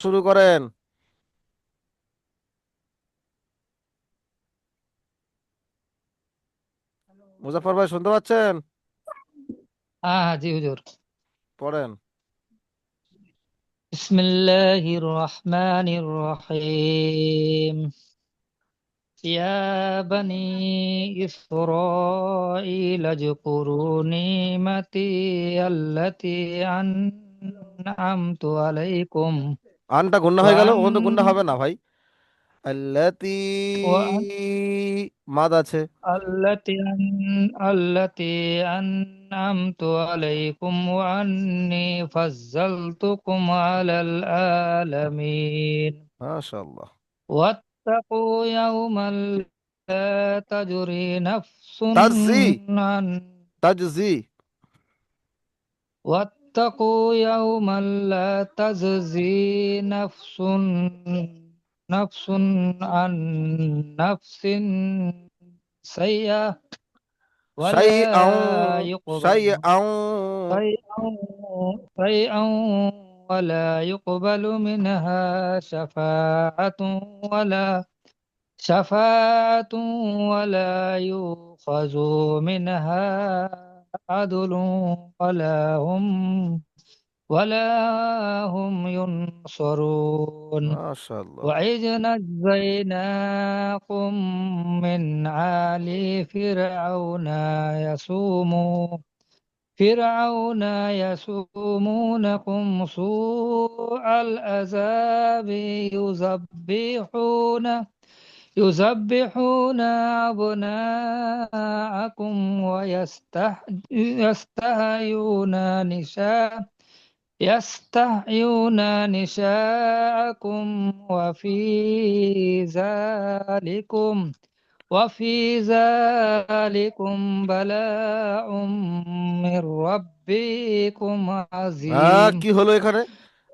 শুরু করেন মুজাফর ভাই শুনতে পাচ্ছেন হ্যাঁ হ্যাঁ জি হুজুর পড়েন بسم الله الرحمن الرحيم يا بني إسرائيل اذكروا نعمتي التي أنعمت عليكم আনটা গুন্না হয়ে গেল ওখানে তো গুন্না হবে না ভাই। আল্লাতি মাদ আছে। আল্লাতি আন আল্লাতি আনআমতু আলাইকুম ওয়া ফাজ্জালতুকুম আলাল আলামিন। اتقوا يوما لا تجزي نفس نفس عن نفس سيئة ولا شيئا يقبل شيئا شيئا ولا يقبل منها شفاعة ولا شفاعة ولا يؤخذ منها عدل ولا هم ولا هم ينصرون. ما شاء الله. وإذ نجيناكم من آل فرعون يسومون فرعون يسومونكم سوء العذاب يذبحون. يذبحون أبناءكم ويستحيون نساء يستحيون نساءكم وفي ذلكم وفي ذلكم بلاء من ربكم হ্যাঁ عظيم কি হলো এখানে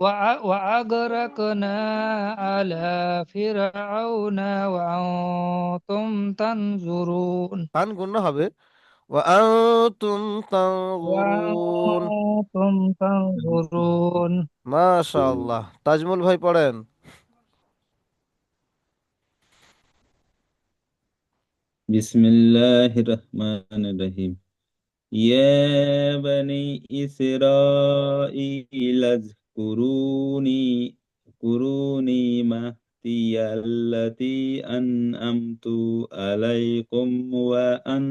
وأغرقنا على فرعون وأنتم تنظرون টান গুন্না হবে وأنتم تنظرون وأنتم تنظرون মাশাআল্লাহ তাজমুল ভাই পড়েন بسم الله الرحمن الرحيم يا بني إسرائيل كروني كروني مهدي التي أنأمت عليكم وأني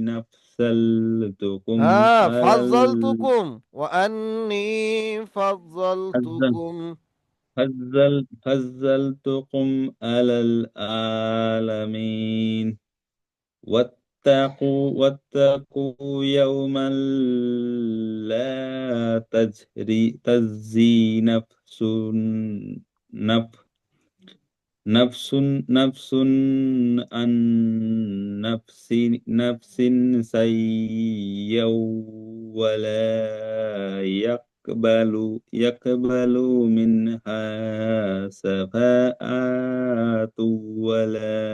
نفسلتكم آه، فضلتكم وأني فضلتكم. فزل على العالمين. واتقوا واتقوا يوما لا تجري تجزي نفس نفس نفس نفس عن نفس نفس شيئا ولا يقبل يقبل منها شفاعة ولا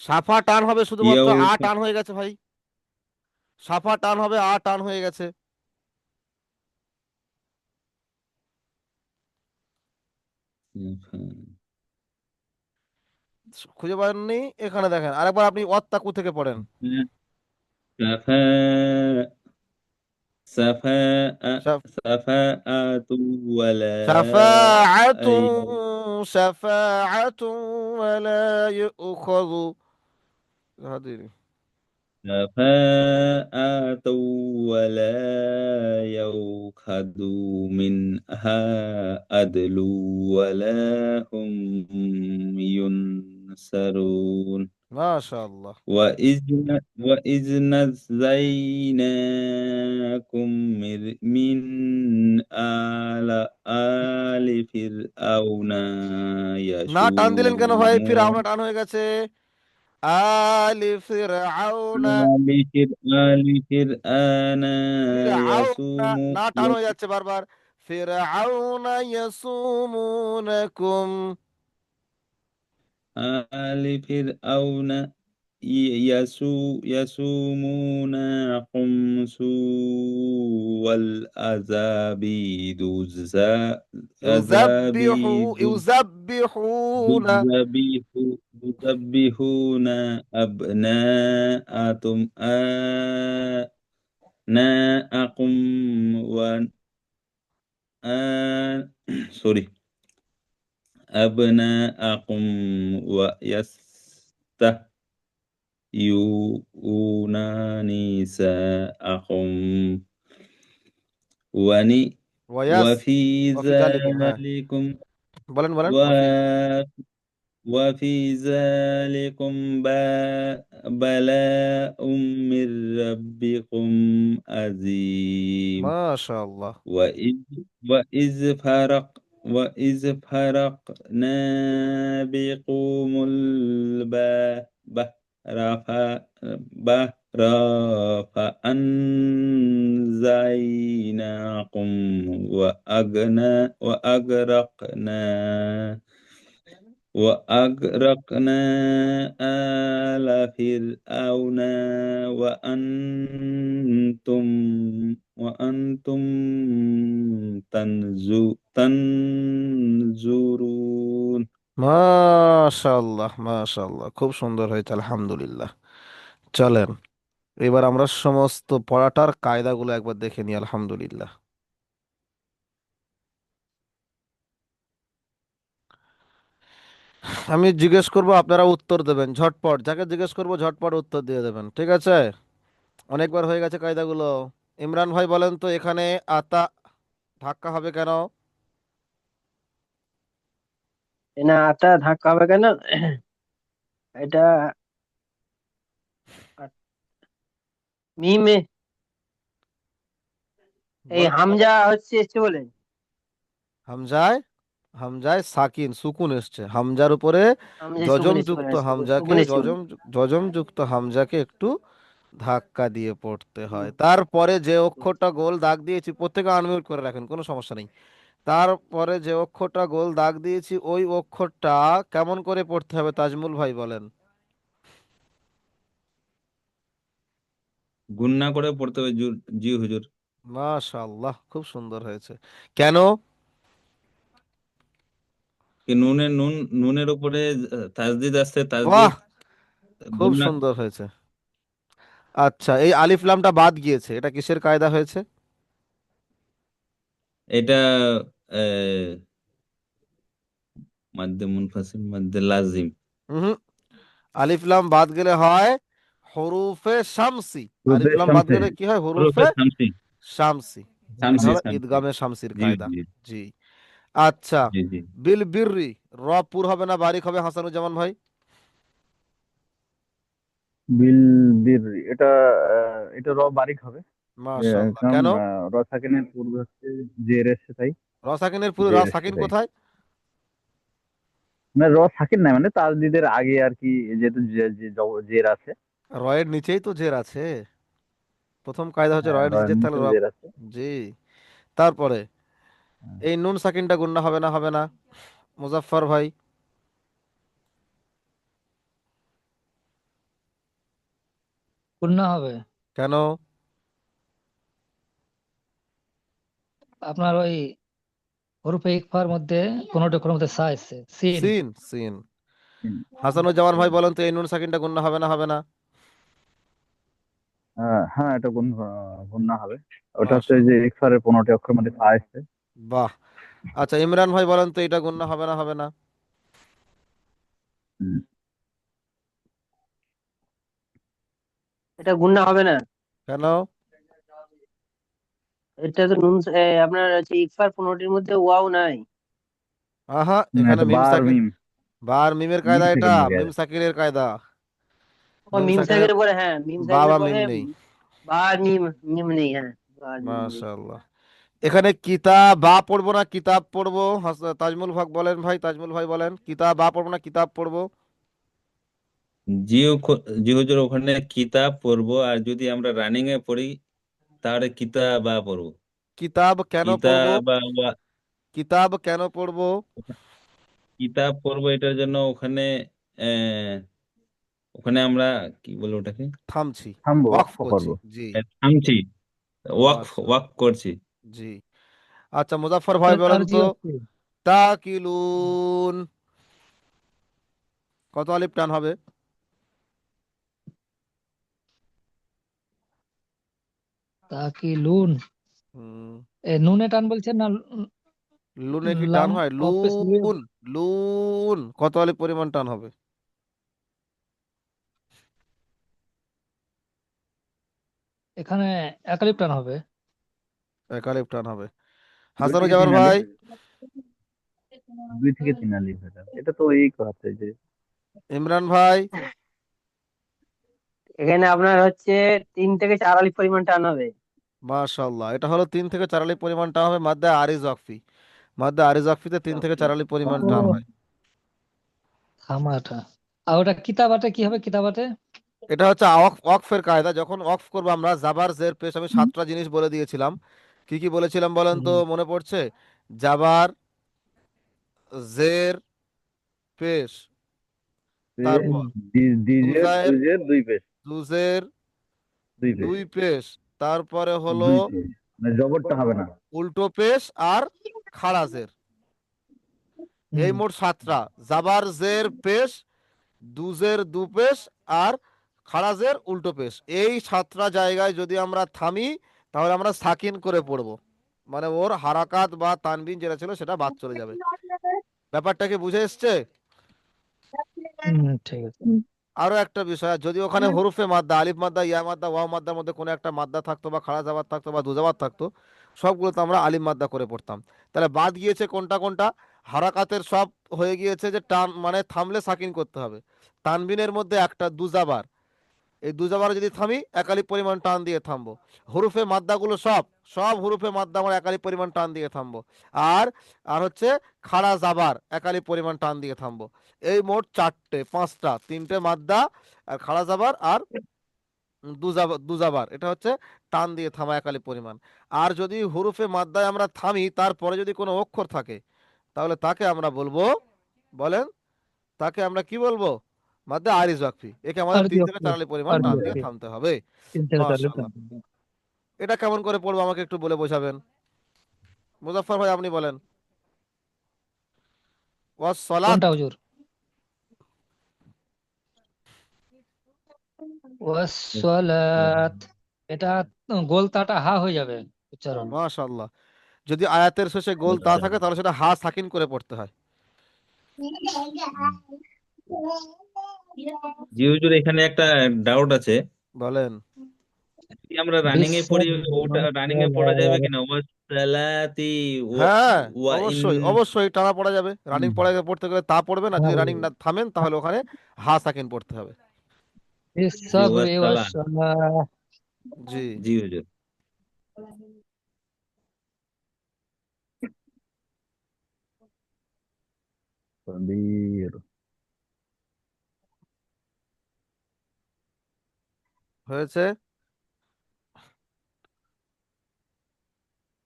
সাফা টান হবে শুধুমাত্র আ টান হয়ে গেছে ভাই। সাফা টান হবে আ টান হয়ে গেছে। খুঁজে পাননি? এখানে দেখেন। আরেকবার আপনি অত্তাকু থেকে পড়েন। سفاء شف... شفاءة ولا شفاعة شفاعة ولا يؤخذ. هذه سفاءة ولا يؤخذ منها عدل ولا هم ينصرون. মাশাআল্লাহ وإذ ن- وإذ نجيناكم من من آل آل فرعون না টান দিলেন কেন ভাই ফিরআউনা يسومون টান হয়ে গেছে আলি ফিরআউনা آل فر آل فرعون ফিরআউনা يسوم না টান হয়ে যাচ্ছে বারবার ফিরআউনা ইয়াসুমুনাকুম آل فرعون يسو يسومون سوء العذاب يذبحون. يذبحون أبناءكم أبناءكم و سوري. أبناءكم ويستحيون نساءكم. وني وفي ذلكم بلن بلن. وفي ذلكم بلاء من ربكم عظيم. ما شاء الله. وإذ, وإذ فرق وإذ فرقنا بكم البحر ف- بحر فأنجيناكم وأغنى وأغرقنا وأغرقنا آل فرعون وأنتم وأنتم تنزو তানজুরুন মাশাআল্লাহ মাশাআল্লাহ। খুব সুন্দর হয়েছে, আলহামদুলিল্লাহ। চলেন, এবার আমরা সমস্ত পড়াটার কায়দাগুলো একবার দেখে নিই, আলহামদুলিল্লাহ। আমি জিজ্ঞেস করব, আপনারা উত্তর দেবেন, ঝটপট। যাকে জিজ্ঞেস করব, ঝটপট উত্তর দিয়ে দেবেন, ঠিক আছে? অনেকবার হয়ে গেছে কায়দাগুলো। ইমরান ভাই বলেন তো, এখানে আতা ধাক্কা হবে কেন? না আটা ধাক্কা হবে কেন? এটা মিমে। এই হামজা হচ্ছে এসছে বলে। হামজায়? হামজায় সাকিন সুকুন এসছে। হামজার উপরে যজম যুক্ত হামজাকে যজম যজম যুক্ত হামজাকে একটু ধাক্কা দিয়ে পড়তে হয়। তারপরে যে অক্ষরটা গোল দাগ দিয়েছি প্রত্যেকে আনমিউট করে রাখেন কোনো সমস্যা নেই। তারপরে যে অক্ষরটা গোল দাগ দিয়েছি ওই অক্ষরটা কেমন করে পড়তে হবে তাজমুল ভাই বলেন? গুন্না করে পড়তে হবে জি হুজুর। মাশাআল্লাহ খুব সুন্দর হয়েছে। কেন? নুনের নুন নুনের উপরে তাজদিদ আসছে তাজদিদ খুব সুন্দর হয়েছে। আচ্ছা এই আলিফ লামটা বাদ গিয়েছে এটা কিসের কায়দা হয়েছে? এটা মাদ্দে মুনফাসিল মাদ্দে লাজিম। হুম আলিফ লাম বাদ গেলে হয় হরুফে শামসি। আলিফ লাম বাদ গেলে কি হয়? হরুফে শামসি। শামসি। ঈদগামে শামসির জি কায়দা। জি। জি। আচ্ছা। জি জি। বিল বিররি র পুর হবে না বারিক হবে হাসানুজ্জামান ভাই? বিল বির এটা এটা র বারিক হবে। মাশাআল্লাহ। কেন? র সাকিনের পূর্বে হচ্ছে জের এসছে তাই। র সাকিনের পুরো র জের সাকিন কোথায়? মানে র সাকিন নাই মানে তাজদিদের আগে আর কি যেহেতু যে- যে জ- জের আছে। রয়ের নিচেই তো জের আছে। প্রথম কায়দা হচ্ছে হ্যাঁ, রয়ের নিচে র জি। তারপরে হ্যাঁ। এই নুন সাকিনটা গুন্না হবে না হবে না। মুজাফফর ভাই। গুন্না হবে? কেন? আপনার ওই হরফে ইকফার মধ্যে কোনোটা অক্ষরের মধ্যে সা এসছে সিন। সিন। হাসানুজ্জামান ভাই বলেন তো এই নুন সাকিনটা গুন্না হবে না হবে না? হ্যাঁ এটা গুণ গুণনা হবে। ওটা হচ্ছে যে ইকফারের পনেরোটি অক্ষর মধ্যে ফা আসছে বাহ। আচ্ছা ইমরান ভাই বলেন তো এটা গুন্না হবে না হবে না? এটা গুন্না হবে না। কেন? এটা তো নুন এ, আপনার হচ্ছে ইকফার পনেরোটির মধ্যে ওয়াও নাই। আহা না এখানে এটা মিম বার সাকিন মিম। বার মিমের মিম কায়দা থেকে এটা নিয়ে মিম সাকিনের কায়দা। ও নুন মিম সাকিনের সাহেবের উপরে হ্যাঁ মিম বা সাহেবের বা পরে মিম নেই। বা মিম মিম নেই হ্যাঁ বা মিম নেই। মাশাআল্লাহ। এখানে কিতাব বা পড়ব না কিতাব পড়ব। হাস- তাজমুল হক বলেন ভাই তাজমুল ভাই বলেন। কিতাব বা পড়ব না কিতাব পড়ব। জি ওখ- জি হুজুর ওখানে কিতাব পড়ব আর যদি আমরা রানিং এ পড়ি তাহলে কিতাব বা পড়ব। কিতাব কেন পড়ব? কিতাব ওয়া- কিতাব কেন পড়ব? কিতাব পড়ব এটার জন্য ওখানে আহ, ওখানে আমরা কি বলব ওটাকে? থামছি। থামবো ওয়াকফ ওয়াকফ করছি করব জি থামছি। ওয়াকফ মাশাআল্লাহ ওয়াকফ করছি। জি। আচ্ছা মুজাফফর ভাই বলেন তো। তাকিলুন। কত আলিফ টান হবে? তা কি লুন এ নুনে টান বলছেন না লুনে কি টান হয়? লুন লুন। কত আলিফ পরিমাণ টান হবে? এখানে একালিপ টান হবে। এক আলিফ টান হবে। হাসান জাবার ভাই? দুই থেকে তিন আলিফ এটা এটা তো এই কথা যে ইমরান ভাই? এখানে আপনার হচ্ছে তিন থেকে চার আলিফ পরিমাণ টান হবে। মাশাআল্লাহ এটা হলো তিন থেকে চার আলিফ পরিমাণ টান হবে মাদ্দা আরিজ ওয়াকফি মাদ্দা আরিজ ওয়াকফিতে তিন থেকে চার আলিফ পরিমাণ টান হয়। থামাটা আর ওটা কিতাবাতে কি হবে কিতাবাতে এটা হচ্ছে ওয়াকফ ওয়াকফের কায়দা যখন ওয়াকফ করব আমরা জাবার জের পেশ আমি সাতটা জিনিস বলে দিয়েছিলাম। কি কি বলেছিলাম বলেন তো মনে পড়ছে? জাবার জের পেশ। তারপর দিজের দুই পেশ। দুজের দুই পেশ তারপরে হলো পেশ মানে জবরটা হবে না। উল্টো পেশ আর খাড়াজের এই মোট সাতটা। জাবার জের পেশ দুজের দু পেশ আর খাড়াজের উল্টো পেশ এই সাতটা জায়গায় যদি আমরা থামি তাহলে আমরা সাকিন করে পড়ব। মানে ওর হারাকাত বা তানবিন যেটা ছিল সেটা বাদ চলে যাবে। ব্যাপারটা কি বুঝে এসছে? ঠিক আছে। আরও একটা বিষয় যদি ওখানে হরুফে মাদ্দা আলিফ মাদ্দা ইয়া মাদ্দা ওয়া মাদ্দার মধ্যে কোনো একটা মাদ্দা থাকতো বা খাড়া জাবাদ থাকতো বা দুজাবাদ থাকতো সবগুলো তো আমরা আলিম মাদ্দা করে পড়তাম। তাহলে বাদ গিয়েছে কোনটা কোনটা? হারাকাতের সব হয়ে গিয়েছে যে টান মানে থামলে সাকিন করতে হবে। তানবিনের মধ্যে একটা দুজাবার এই দুজাবার যদি থামি, একালি পরিমাণ টান দিয়ে থামবো। হরুফে মাদ্দাগুলো সব সব হরুফে মাদ্দা আমরা একালি পরিমাণ টান দিয়ে থামবো। আর আর হচ্ছে খাড়া জাবার, একালি পরিমাণ টান দিয়ে থামবো। এই মোট চারটে, পাঁচটা, তিনটে মাদ্দা, আর খাড়া জাবার আর দুজাবার। এটা হচ্ছে টান দিয়ে থামা একালি পরিমাণ। আর যদি হরুফে মাদ্দায় আমরা থামি, তারপরে যদি কোনো অক্ষর থাকে, তাহলে তাকে আমরা বলব, বলেন, তাকে আমরা কি বলব? মাদ্দা আরিজ ওয়াকফি একে আমাদের তিন থেকে চার আলি পরিমাণ দিয়ে ওয়াকফি। থামতে হবে। এটা কেমন করে পড়ব আমাকে একটু বলে বোঝাবেন। মুজাফফর ভাই আপনি বলেন। ওয়াস সলাত। হুজুর? ওয়াসসালাত এটা গোলতাটা হা হয়ে যাবে উচ্চারণ। মাশাআল্লাহ। যদি আয়াতের শেষে গোল তা থাকে তাহলে সেটা হা সাকিন করে পড়তে হয়। জি হুজুর এখানে একটা ডাউট আছে। বলেন। যদি আমরা রানিং এ পড়ি ওটা রানিং এ পড়া যাবে কিনা? ওয়াসসালাতি ওয়া হ্যাঁ ওয়া অবশ্যই অবশ্যই টানা পড়া যাবে। রানিং পড়া পড়তে গেলে তা পড়বে না। যদি হ্যাঁ। রানিং না থামেন তাহলে ওখানে হা সাকিন পড়তে হবে। জি। জি হুজুর। কবির হয়েছে?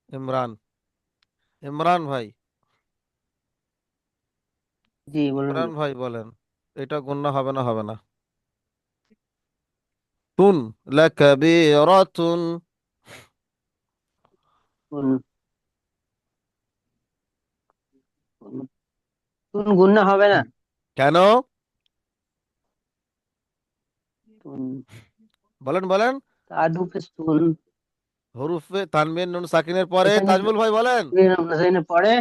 ইমরান। ইমরান ভাই। জি বলুন। ইমরান ভাই বলেন এটা গুণনা হবে না হবে না। তুন লাকাবীরাতুন। তুন। গুন্না হবে না। কেন? বলেন বলেন। হরুফে তানবিন নুন সাকিনের পরে? তাজমুল ভাই বলেন। পড়ে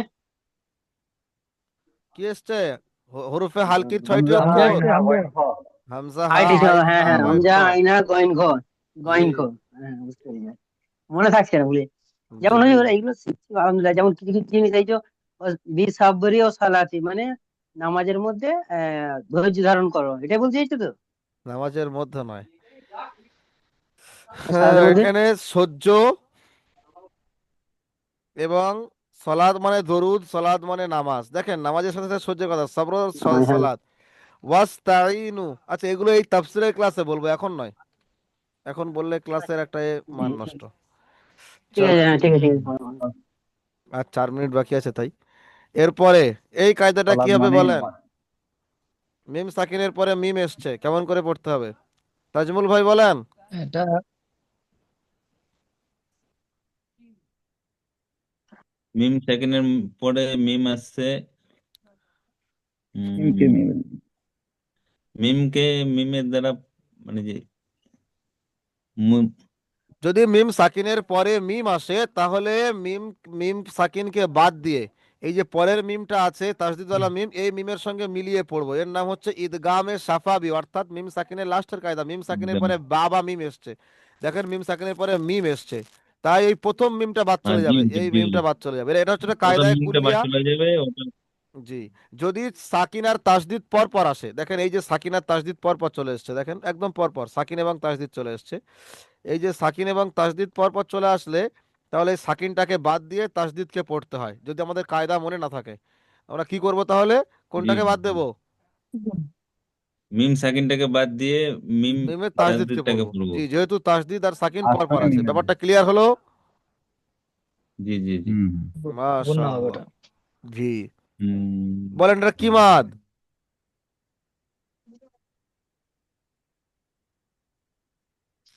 কি এসছে? হরুফে হালকির ছয়টি অক্ষর। হামজা, হ্যাঁ হ্যাঁ হামজা আইনা হ্যাঁ বুঝতে মনে থাকছে না বলে যেমন এইগুলো শিখছি আলহামদুলিল্লাহ। যেমন কিছু কিছু জিনিস এই যে বি সাবরি ও সালাতি মানে নামাজের মধ্যে ধৈর্য ধারণ করো। এটা বলতে চাইছো তো? নামাজের মধ্যে নয়। এখানে সহ্য এবং সলাদ মানে দরুদ সলাদ মানে নামাজ। দেখেন নামাজের সাথে সাথে সহ্যের কথা সবর হ্যাঁ, হ্যাঁ। সলাদ। ওয়াস্তাইনু আচ্ছা এগুলো এই তাফসিরের ক্লাসে বলব এখন নয়। এখন বললে ক্লাসের একটা মান নষ্ট। হ্যাঁ। আর চার মিনিট বাকি আছে তাই। এরপরে এই কায়দাটা কি হবে বলেন? মিম সাকিনের পরে মিম এসছে কেমন করে পড়তে হবে? তাজমুল ভাই বলেন। এটা মিম সেকেন্ডের পরে মিম আসছে। মিমকে মিমকে মিমের দ্বারা মানে যে যদি মিম সাকিনের পরে মিম আসে তাহলে মিম মিম সাকিনকে বাদ দিয়ে এই যে পরের মিমটা আছে তাসদিদওয়ালা মিম এই মিমের সঙ্গে মিলিয়ে পড়ব। এর নাম হচ্ছে ঈদগামে সাফাবি অর্থাৎ মিম সাকিনের লাস্টের কায়দা। মিম সাকিনের পরে বাবা মিম এসছে। দেখেন মিম সাকিনের পরে মিম এসছে। তাই এই প্রথম মিমটা বাদ চলে হ্যাঁ, যাবে এই মিমটা বাদ চলে যাবে। এটা হচ্ছে কায়দায় কুলিয়া জি। যদি সাকিন আর তাসদিদ পর পর আসে দেখেন এই যে সাকিন আর তাসদিদ পর পর চলে এসছে দেখেন একদম পর পর সাকিন এবং তাসদিদ চলে এসছে। এই যে সাকিন এবং তাসদিদ পর পর চলে আসলে তাহলে এই সাকিনটাকে বাদ দিয়ে তাসদিদকে পড়তে হয় যদি আমাদের কায়দা মনে না থাকে। আমরা কি করব তাহলে? কোনটাকে বাদ। দেব? মিম সাকিনটাকে বাদ দিয়ে মিম মিমে তাসদিদকে তাসদিদটাকে পড়ব পড়ব জি যেহেতু তাসদিদ আর সাকিন আর পর পর সাকিন আছে ব্যাপারটা ক্লিয়ার হলো? জি জি জি। হুম গুণা হবে মাশাআল্লাহ জি। হুম। বলেন এটা কি মাদ?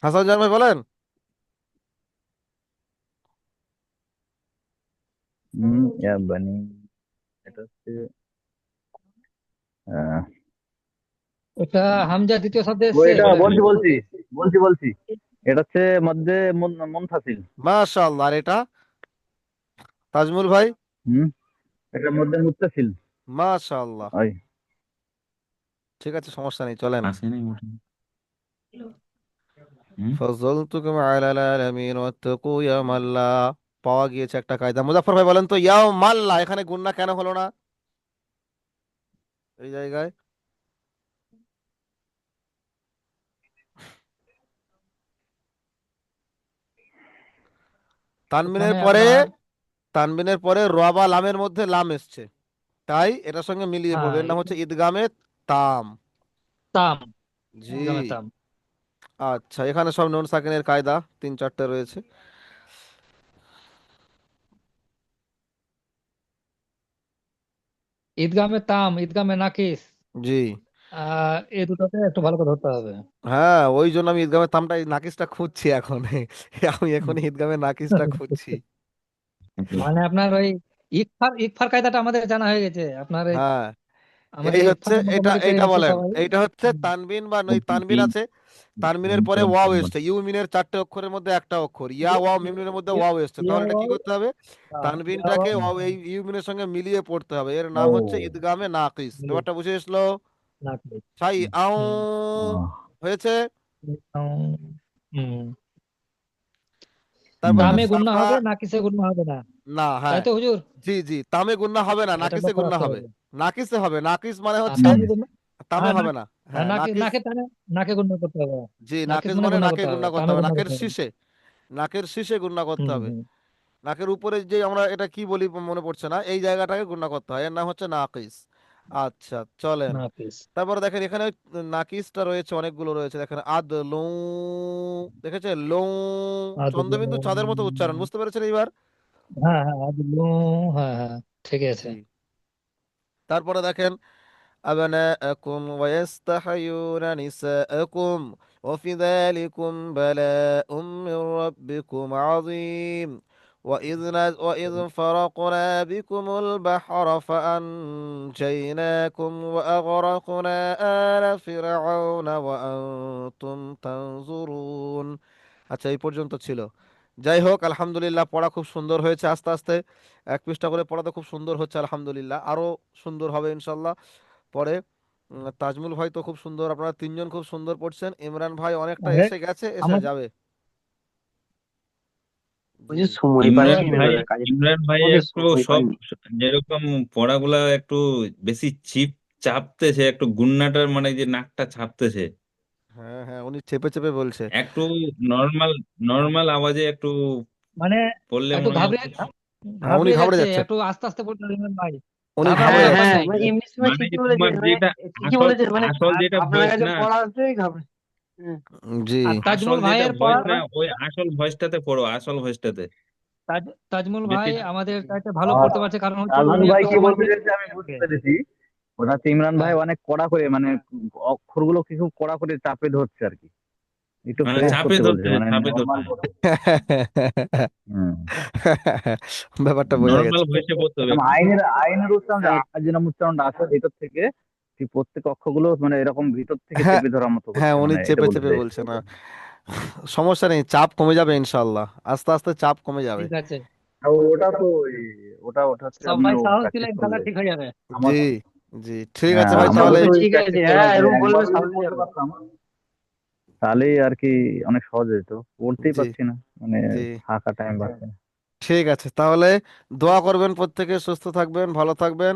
হাসান জান ভাই বলেন? হুম ইয়া বানি এটা হচ্ছে আহ, এটা হামজা দ্বিতীয় শব্দে এসছে এটা বলছি বলছি বলছি বলছি। এটা হচ্ছে মধ্যে মুন- মুনফাসিল। মাশাআল্লাহ আর এটা? তাজমুল ভাই? হুম। এটার মধ্যে মুত্তাসিল। মাশাআল্লাহ। ঠিক আছে সমস্যা নেই চলেন। আসে নাই মোটে হুম। ফজলতুকুম আলাল আলামিন ওয়াত্তাকু ইয়ামাল্লা। পাওয়া গিয়েছে একটা কায়দা। মুজাফফর ভাই বলেন তো ইয়াও মাল্লা এখানে গুন্না কেন হলো না? এই জায়গায়। তানবিনের এখানে পরে তানবিনের পরে র বা লামের মধ্যে লাম এসছে। তাই এটার সঙ্গে মিলিয়ে পড়বে হ্যাঁ এর নাম হচ্ছে ঈদগামে তাম। তাম। জি। ঈদগামে তাম। আচ্ছা এখানে সব নুন সাকিনের কায়দা। তিন চারটে রয়েছে। ঈদগামে তাম ঈদগামে নাকিস জি। আহ এই দুটোতে একটু ভালো করে ধরতে হবে। হ্যাঁ ওই জন্য আমি ঈদগামের তামটা নাকিসটা খুঁজছি এখন। আমি এখন ঈদগামের নাকিসটা খুঁজছি। মানে আপনার ওই ইকফার ইকফার কায়দাটা আমাদের জানা হয়ে গেছে। আপনার এই হ্যাঁ আমাদের এই হচ্ছে ইকফার এটা মোটামুটি এটা গেছি বলেন। সবাই। এইটা হচ্ছে তানবিন বা নই তানবিন আছে। তানবিনের পরে ওয়াও এসছে। ইউমিনের চারটে অক্ষরের মধ্যে একটা অক্ষর। ইয়া ওয়াও মিমের মধ্যে ওয়াও এসছে। তাহলে এটা কি করতে হবে? তানবিনটাকে ওয়াও। এই ইউমিনের সঙ্গে মিলিয়ে পড়তে হবে। এর নাম হচ্ছে ঈদগামে নাকিস ব্যাপারটা বুঝে এসলো? সাই আউ হুম আহ, হয়েছে। একটা তামে গুন্না সারফা হবে নাকিসে গুন্না হবে না? না হ্যাঁ। তো হুজুর? জি জি তামে গুন্না হবে না নাকিসে গুন্না হবে? হবে। নাকিসে হবে? নাকিস মানে হচ্ছে তামে গুন্না তামে হ্যাঁ হবে না। হ্যাঁ হ্যাঁ নাকে নাকিস নাকে গুন্না করতে হবে। জি নাকিস নাকিস মানে মানে নাকে গুন্না করতে হবে নাকের শীষে। নাকের শীষে গুন্না করতে হবে। নাকের উপরে যে আমরা এটা কি বলি মনে পড়ছে না? এই জায়গাটাকে গুণা করতে হয়। এর নাম হচ্ছে নাকিস। আচ্ছা চলেন নাকিস তারপরে দেখেন এখানে ওই নাকিসটা রয়েছে অনেকগুলো রয়েছে দেখেন আদ লৌ দেখেছে লৌ চন্দ্রবিন্দু চাঁদের মতো উচ্চারণ বুঝতে পেরেছেন এইবার হ্যাঁ হ্যাঁ আদলু হ্যাঁ হ্যাঁ ঠিক আছে জি তারপরে দেখেন أبناءكم ويستحيون نساءكم وفي ذلكم بلاء من ربكم عظيم وإذ نز- وإذ فرقنا بكم البحر فأنجيناكم وأغرقنا آل فرعون وأنتم تنظرون আচ্ছা এই পর্যন্ত ছিল যাই হোক আলহামদুলিল্লাহ পড়া খুব সুন্দর হয়েছে আস্তে আস্তে এক পৃষ্ঠা করে পড়া তো খুব সুন্দর হচ্ছে আলহামদুলিল্লাহ আরো সুন্দর হবে ইনশাল্লাহ পরে উম, তাজমুল ভাই তো খুব সুন্দর আপনারা তিনজন খুব সুন্দর পড়ছেন ইমরান ভাই অনেকটা আরে, এসে গেছে এসে আমার- যাবে বুঝি জি সময় ইমরান পাচ্ছি না ভাই ইমরান ভাই একটু সময় সব যেরকম পড়াগুলা একটু বেশি চিপ চাপতেছে একটু গুন্নাটার মানে যে নাকটা ছাপতেছে হ্যাঁ হ্যাঁ উনি চেপে চেপে বলছে। একটু নর্মাল নর্মাল আওয়াজে একটু মানে পড়লে একটু মনে ঘাবড়ে হচ্ছে হ্যাঁ, উনি ঘাবড়ে ঘাবড়ে যাচ্ছে একটু আস্তে আস্তে হবে ইমরান ভাই। উনি ঘাবড়ে যাচ্ছে। হ্যাঁ মানে এমনি সময় মানে ঠিকই তোমার বলেছেন মানে যেটা ঠিকই আসল বলেছেন মানে আসল যেটা আপনার কাছে না। পড়া আসলেই ঘাবড়ে। জি। আর আসল তাজমুল যেটা ভাইয়ের ভয়েস না ওই আসল ভয়েসটাতে পড়ো আসল ভয়েসটাতে তাজ তাজমুল বেশি ভাই আমাদের চাইতে ভালো পড়তে পারছে কারণ হচ্ছে আজমান উনি ভাই একটু কি বলতে চাইছে আমি বুঝতে পেরেছি। ওটা হচ্ছে ইমরান ভাই হ্যাঁ। অনেক কড়া করে মানে অক্ষরগুলো কিছু কড়া করে চাপে ধরছে আর কি। একটু মানে ফ্রেশ চাপে করতে বলছে ধরছে মানে চাপে নর্মাল ধরছে। হুম ব্যাপারটা বোঝা নর্মাল গেছে। ভয়েসে পড়তে হবে। আইনের আইনের উচ্চারণ হ্যাঁ যেরকম উচ্চারণটা আছে ভিতর থেকে ঠিক প্রত্যেক অক্ষরগুলো মানে এরকম ভিতর থেকে হ্যাঁ চেপে ধরার মতো হ্যাঁ করছে উনি মানে এটা চেপে বলতে চেপে চাইছে। বলছে না সমস্যা নেই চাপ কমে যাবে ইনশাল্লাহ আস্তে আস্তে চাপ কমে যাবে। ঠিক আছে। আর ওটা তো ওই ওটা ওটা হচ্ছে সবাই আপনি সাহস প্র্যাকটিস দিলে ইনশাল্লাহ ঠিক হয়ে যাবে। আমার জি জি ঠিক হ্যাঁ আছে ভাই আমরা তাহলে ওই ঠিক আছে প্র্যাকটিস হ্যাঁ এরকম বলবে একবার যদি সামনে যাবে। পারতাম তাহলেই আর কি অনেক সহজ হতো পড়তেই জি। পারছি না মানে জি। ফাঁকা টাইম পাচ্ছি না। ঠিক আছে তাহলে দোয়া করবেন প্রত্যেকে সুস্থ থাকবেন ভালো থাকবেন।